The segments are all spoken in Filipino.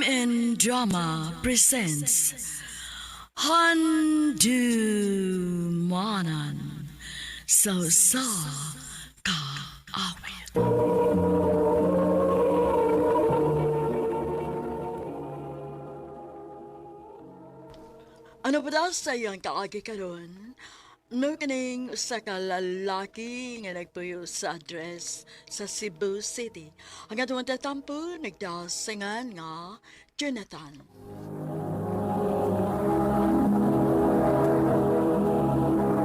Crime Drama presents Handumanan So Sa Ka Awit. Ano ba daw sa iyang kaagi karon? No kaning usa ka lalaki nga nagpuyo sa address sa Cebu City. Ang atong tatampo nagdasingan nga Jonathan.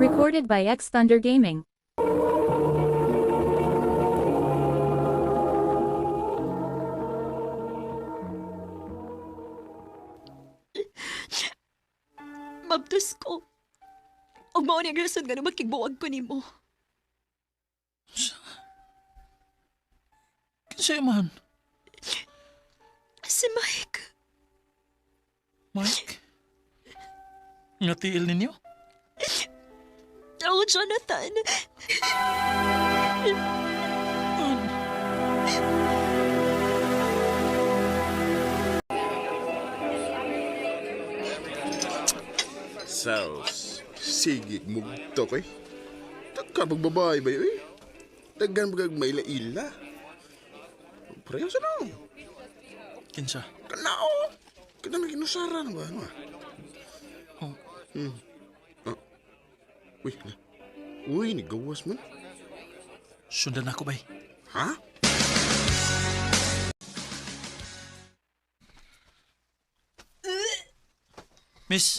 Recorded by X Thunder Gaming. Mabtos ko. Og mao ni ang rason nga nung makigbuwag ko nimo. Kinsay man? Si Mike. Mike? Nga tiil ninyo? Oo, Jonathan. Saus. Sige, mugto kay. Taka magbabae ba yun eh? Tagan magag may laila. Pareho sa nao. Kinsa? Kanao. Kita na kinusaran ba? Ano? Oh. Hmm. Ah. Uy, na. Uy, ni gawas man. Sundan ako bay. Ha? Miss?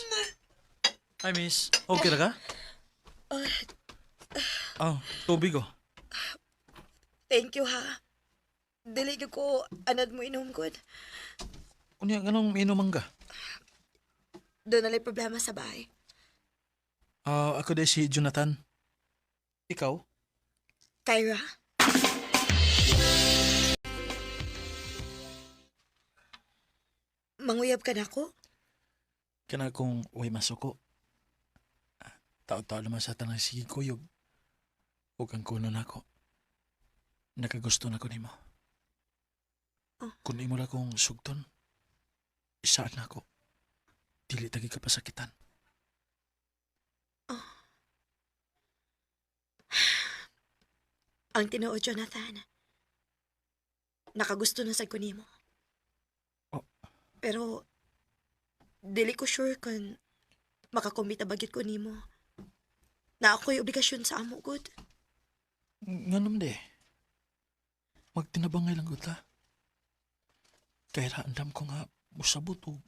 Hi, miss. Okay na ka? Oh, tubig oh. Thank you, ha. Dili gyud ko anad mo inom good. Kunya, ganong inuman ka? Doon na problema sa bahay. Ah, ako day si Jonathan. Ikaw? Kyra, manguyab ka na ko? Kana kong uwi masuko. Ah, Tao-tao naman sa tanang sige kuyog. Huwag kang kuno na ako. Nakagusto na ko nimo. Oh. Kung imo lang kong sugton, isaan na ako. Dili tagi ka pasakitan. Ang tinuod, Jonathan. Nakagusto na sa ko nimo. Oh. Pero, dili ko sure kung makakumita bagit ko nimo. Na ako'y obligasyon sa amo, good. Nga naman de. Magtinabangay lang ta. Kaya andam ko nga musabot o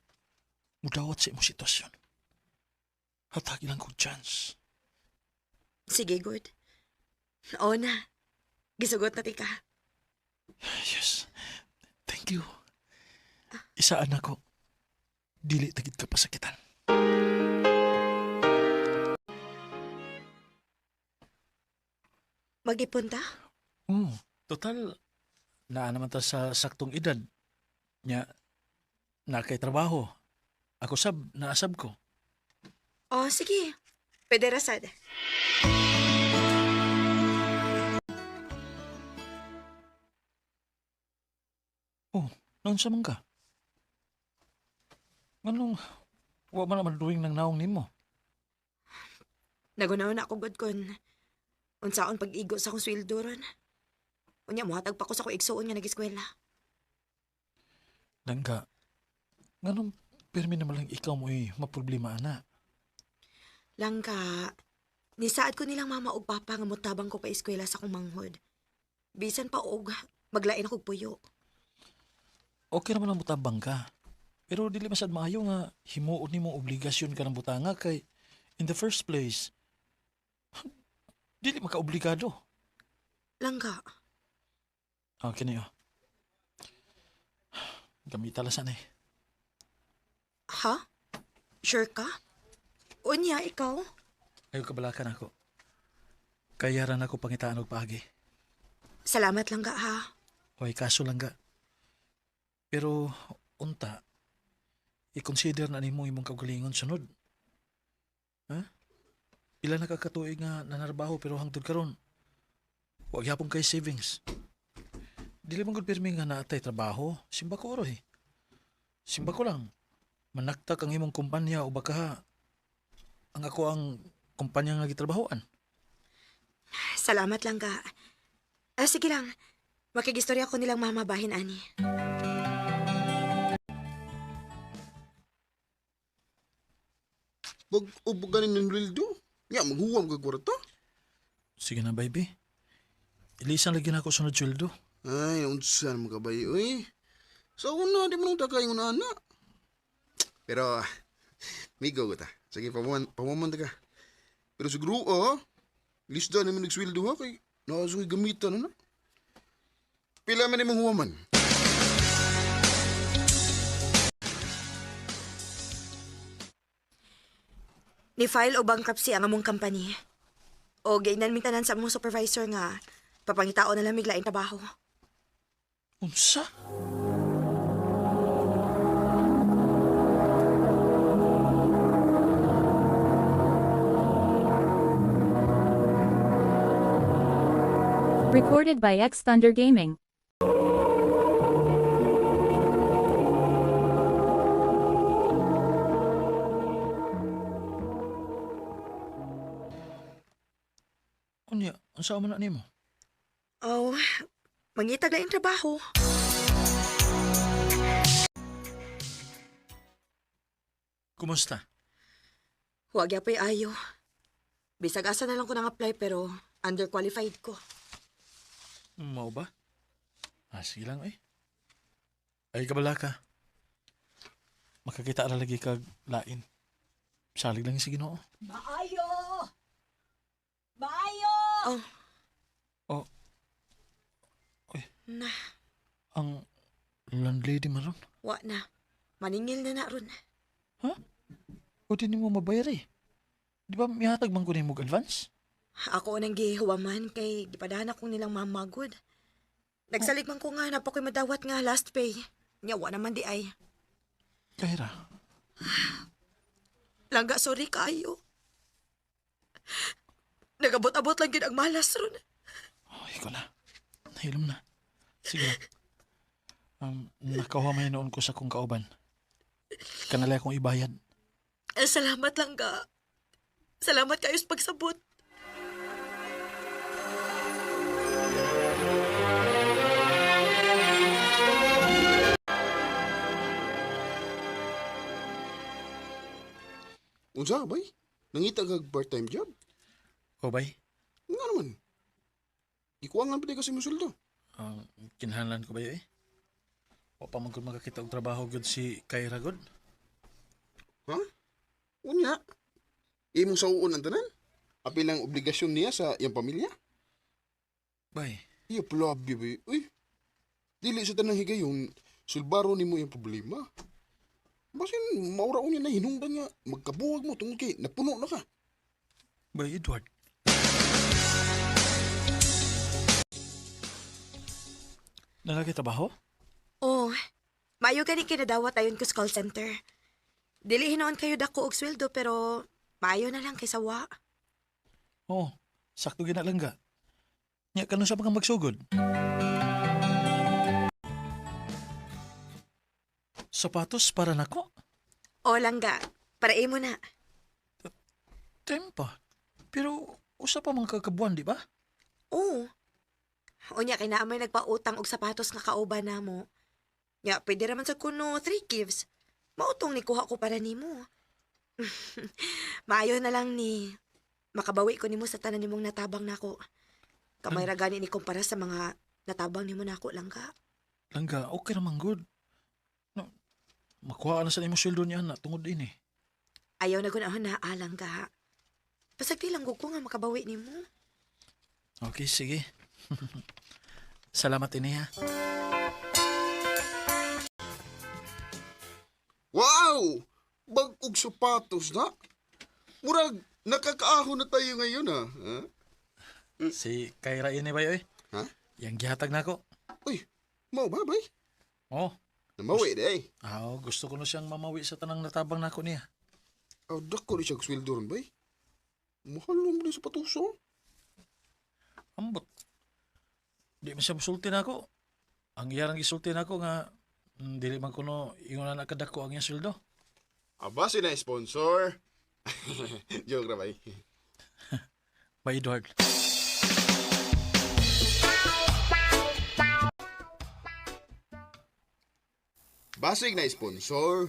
mudawat sa imong sitwasyon. Hatagi lang ko chance. Sige, good. Oo na. Gisugot na tika. Yes. Thank you. Isaan ako. Dili tagid ka pasakitan. Mag-ipunta? Oo. Total, naa naman ta sa saktong edad. Nya, na kay trabaho. Ako sab, naasab ko. Oh, sige. Pwede rasad. Oh, naon sa man ka? Anong, wa man naman duwing ng naong nimo. Nagunaw na ako, good, kun. Unsaon pag-igo sa akong sweldo ron. Unya, muhatag pa ko sa ko igsuon nga nag-eskwela. Langga, nganong permi naman lang ikaw mo eh, maproblema ana. Lang ka, nisaad ko nilang mama ug papa nga mutabang ko pa eskwela sa akong manghod. Bisan pa og, maglain ako puyo. Okay naman ang butabang ka. Pero dili masad maayo nga himuon nimo obligasyon ka ng butanga kay in the first place dili maka-obligado. Lang ka, Ah, kini oh. Gamit talasan eh. ha? Sure ka? Unya, ikaw? Ayaw kabalakan ako. Kaya ran ako pangitaan og paagi. Salamat lang ka, ha? Way kaso lang ga. Pero unta i-consider na nimo imong kaugalingon sunod. Ha? Ila na kakatuig nga nanarbaho pero hangtod karon. Wa gyapon kay savings. Dili man gud pirmi nga naatay trabaho, simba ko oro eh. Simba ko lang. Manaktak ang imong kumpanya o baka ang ako ang kumpanya nga gitrabahoan. Salamat lang ka. Ah, sige lang. Makigistorya ko nilang mama bahin, ani. Wag ubuganin ng Rildo. Nga, maghuwam ka kwarta. Sige na, baby. Ilisan lagi na ako sunod sweldo. Ay, unsan mo ka ba uy? Sa una, di mo nang takay yung una. Pero, migo ko ta. Sige, pamuman, pamuman ka. Pero siguro, ah, lista namin nagsweldo ha, kay nakasukoy gamitan na. Pila man yung huwaman. Ni-file o bankruptcy ang among company. O gainan mi tanan sa among supervisor nga papangitao na lang miglaing trabaho. Unsa? Recorded by X Thunder Gaming. Unya, unsa man na nimo? Oh, mangitag laing trabaho. Kumusta? Huwag yapay ayo. Bisag asa na lang ko nang apply pero underqualified ko. Mao ba? Ah, sige lang eh. Ay, kabala ka. Makakita ra lagi kag lain. Salig lang sige ginoo. Maayo! Oh, Oh, na, ang landlady man ron. wa na. Maningil na na ron. O di mo mabayar eh. Di ba mihatag man ko na advance? Ako nang gihuwaman kay gipadahan ako nilang mamagod. Nagsalig man ko nga na pa ko'y madawat nga last pay. Nyawa naman di ay. Kaira. Langga sorry kayo. Nagabot-abot lang gid ang malas ron. Ay, ko na. Nahilom na. Sige. Um, nakahuamay noon ko sa kong kauban. Kanala akong ibayad. Eh, salamat lang ga. Salamat kayo sa pagsabot. Unsa, bay? Nangita kag part-time job? O bay, Nga naman. Ikuangan pa di kasi mo sweldo. ang kinahanglan ko ba yun eh? O pa man ko makakita og trabaho gud si Kaira gud? Ha? Unya. Imong sa uon ang tanan? Apil ang obligasyon niya sa iyang pamilya? Bay, Iya, plabi ba? Uy, dili sa tanang higayon, sulbaro ni mo yung problema. Basin, maura unya na hinungdan niya, magkabuwag mo tungkol kay napuno na ka. bay Edward. Nalagi trabaho? Oh, maayo gani kinadawat ayon ko sa call center. Dili hinoon kayo dako og sweldo pero maayo na lang kay sawa. Oo, sakto gina lang ga. Nya kanu sa mga magsugod. Sapatos para nako? O langga, para imo na. Tempa. Pero usa pa mga kakabuan, di ba? Oo. Unya kay naamay nagpautang og sapatos nga kauban namo. Nya pwede raman sa kuno three gifts. Mautong ni kuha ko para nimo. Maayo na lang ni makabawi ko nimo sa tanan nimong natabang nako. Kamay ra gani ni kumpara sa mga natabang nimo nako lang ka. Langga, okay naman good. No, makuha na sa imong sweldo niya na tungod ini. Ayaw na gunahon na alang ka. Pasagdi lang ko nga makabawi nimo. Okay, sige. Salamat ini ha. Wow! Bag og sapatos na. Murag, nakakaahon na tayo ngayon ha. ha? Si Kaira ini ba yoy? Ha? Yang gihatag nako. Uy, mau ba bay? Oh, Namawi na eh. ah, gusto ko na siyang mamawi sa tanang natabang nako niya. Oh, dako rin siya sweldo ron bay. Mahal din sa patuso. Ambot. Di man siya musulti nako. Ang iyarang gisulti nako nga Mm, Dili man kuno ingon na nakadako ang iyang sweldo. Aba, sila sponsor. Joke ra bay. Ba Edward? Basig na sponsor.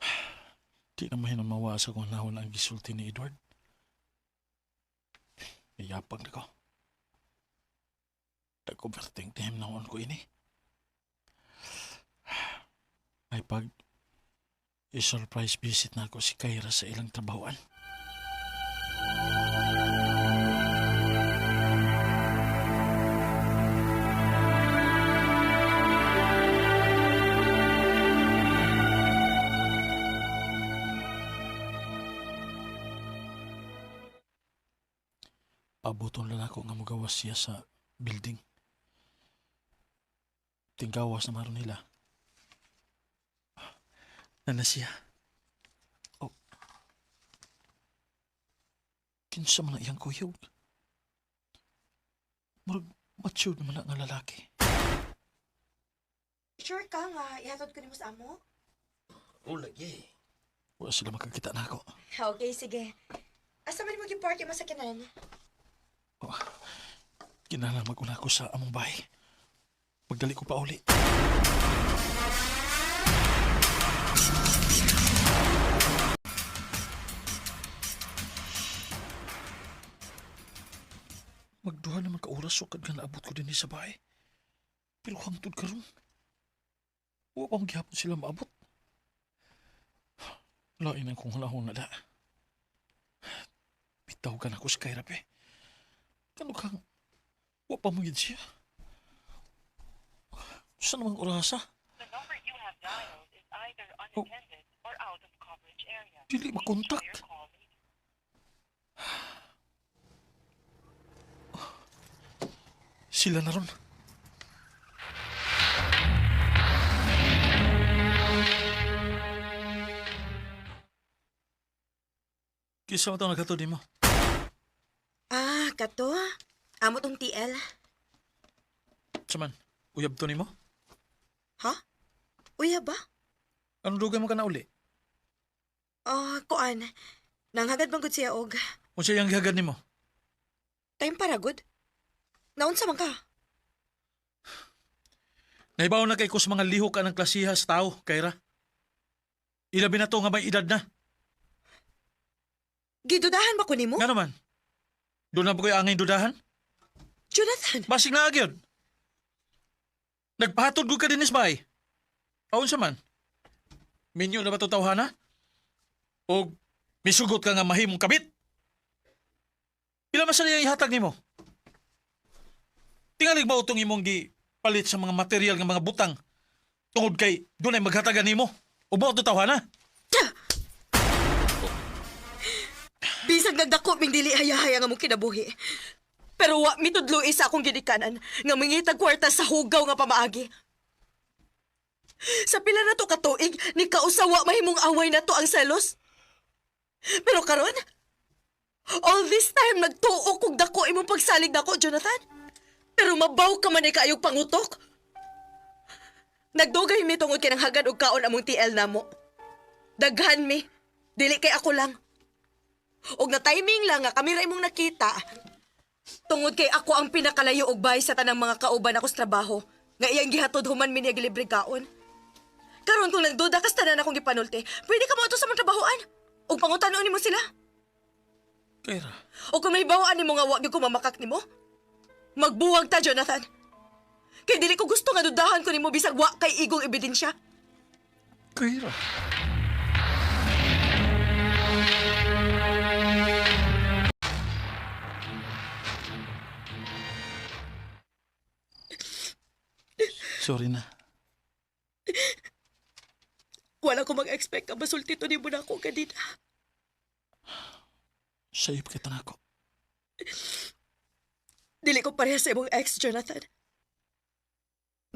Di na mahinan mawasa kung nahon ang gisulti ni Edward. Iyapag na ko. Nagkuberting time na ko ini. Ay pag i-surprise visit na ako si Kyra sa ilang trabahoan. Pabuton lang ako nga mugawas siya sa building. Tinggawas na maron nila. Nana siya. Oh. Kinsa man na iyang kuyog. Murag matured naman na nga lalaki. Sure ka nga, ihatod ko ni mo sa amo? Wala lagi. Wala sila makakita na ako. Okay, sige. Asa man mo park yung masakinan? Oh. Kinala maguna ko sa among bahay. Magdali ko pa uli. Magduha naman ka oras sukad nga naabot ko din sa bahay. Pero hangtod ka ron. Huwag pang gihapon sila maabot. Lain ang kong hulahon na da. Bitaw ka na ko sa kairap eh. Kano kang... Wa pa mo siya. Saan namang orasa? The number you have dialed is either unattended or out of coverage area. Dili makontak. Sila na ron. Kisa mo ito nagkatod mo? Ah, kato. Amo tong TL. Saman, uyab to ni mo? Ha? Uya ba? Anong dugay mo ka na uli? Ah, kuan. Nanghagad bang siya og O siya yung gihagad ni mo? time para good? Naunsa man ka? Naibaw na kay ko sa mga lihok ka ng klasiha sa tao, Kaira. Ilabi na to nga may edad na. Gidudahan ba ko nimo? Nga naman. Doon na ba kayo angay dudahan? Jonathan, Basig na agyon. Nagpahatod ko ka din isbay. Aun sa man. Minyo na ba ito tawhana? O misugot ka nga mahimong kabit? Pila man sa niya ihatag ni mo? Tingalig ba utong imong gi palit sa mga material nga mga butang tungod kay doon ay maghatagan ni mo? O ba ito tawhana? bisag nagdako ming dili hayahaya nga mong kinabuhi. Pero wa mi tudlo isa akong gidikanan nga mangitag kwarta sa hugaw nga pamaagi. Sa pila na to katuig, ni kausawa mahimong away na to ang selos. Pero karon, all this time nagtuo kog dako imong pagsalig nako, Jonathan. Pero mabaw ka man ni kaayog pangutok. Nagdugay mi tungod kay nang og kaon among TL namo. Daghan mi. Dili kay ako lang. Og na timing lang nga kami ra imong nakita. Tungod kay ako ang pinakalayo og bahay sa tanang mga kauban ako sa trabaho. Nga iyang gihatod human mi niya gilibre kaon. Karon kung nagduda ka sa tanan akong gipanulti, pwede ka mo ato sa mga trabahoan. Og pangutanon nimo sila. Kaira, O kung may bawaan nimo nga wa gyud ko mamakak nimo. Magbuwag ta, Jonathan. Kay dili ko gusto nga dudahan ko nimo bisag wa kay igong ebidensya. Kaira. Sorry na. Wala ko mag-expect nga masulti to nimo na ako kanina. Sayop kita na ako. Dili ko pareha sa imong ex, Jonathan.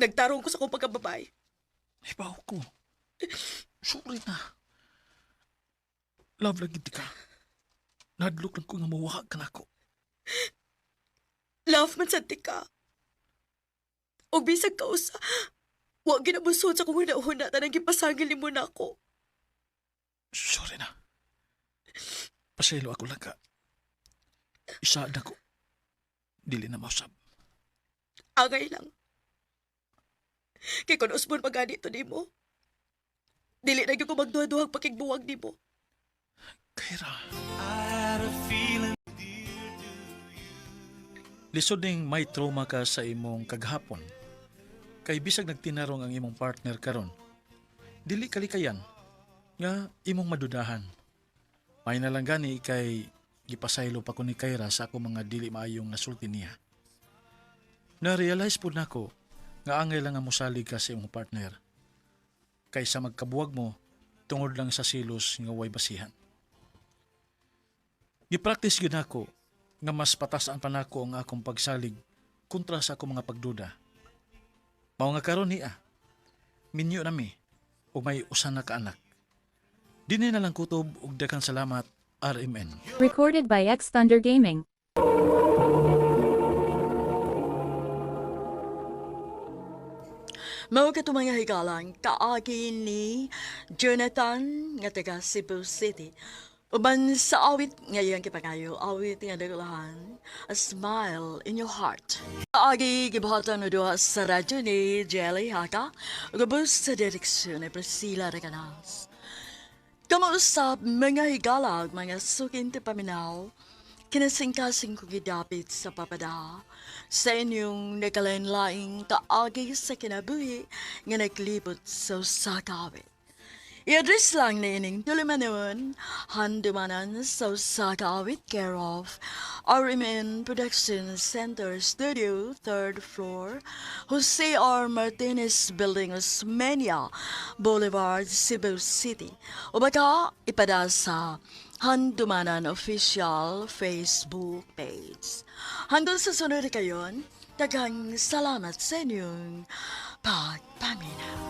Nagtarong ko sa kong pagkababae. Ibaw ko. Sorry na. Love lagi di ka. Nadlok lang ko nga mawahag ka na ako. Love man sa tika. O bisag ka usa, Wa ginabusod sa kung huna-huna tanang gipasangil ni mo na ako. Sorry na. Pasaylo ako lang ka. Isa na ko. Dili na mausap. Angay lang. Kay kung usbon pa ganito ni mo, dili na gyud ko magduha-duhang pakigbuwag ni mo. Kaira. Lisod ning may trauma ka sa imong kaghapon. Kay bisag nagtinarong ang imong partner karon. Dili kalikayan nga imong madudahan. May na lang gani kay gipasaylo pa ko ni Kaira sa ako mga dili maayong nasulti niya. Na-realize po nako nga angay lang nga mosalig ka sa imong partner. Kaysa magkabuwag mo tungod lang sa silos nga way basihan. Gipractice gyud ako nga mas patasaan pa nako ang akong pagsalig kontra sa akong mga pagduda. Mao nga karon niya. Minyo nami ug may usa na ka anak. Dinhi na lang kutob og daghang salamat RMN. Recorded by X Thunder Gaming. Mao ka mga higalang kaagi ni Jonathan nga taga Cebu City. Uban sa awit ngayon kipangayo, awit nga dagulahan, A Smile in Your Heart. Kaagi gibahatan no duha sa radyo ni Jelly Haka, gabos sa direksyon ni Priscilla Reganas. Kamuusap mga higalag, mga sukin ti paminaw, kinasingkasing ko gidapit sa papada, sa inyong nagkalain-laing kaagi sa kinabuhi nga naglibot sa sakawit. I-address lang na ining tulimanon, handumanan sa sakawit care of RMN Production Center Studio, 3rd floor, Jose R. Martinez Building, Osmeña, Boulevard, Cebu City. O baka ipada sa Handumanan Official Facebook page. Hanggang sa sunod kayon, daghang salamat sa inyong pagpamina.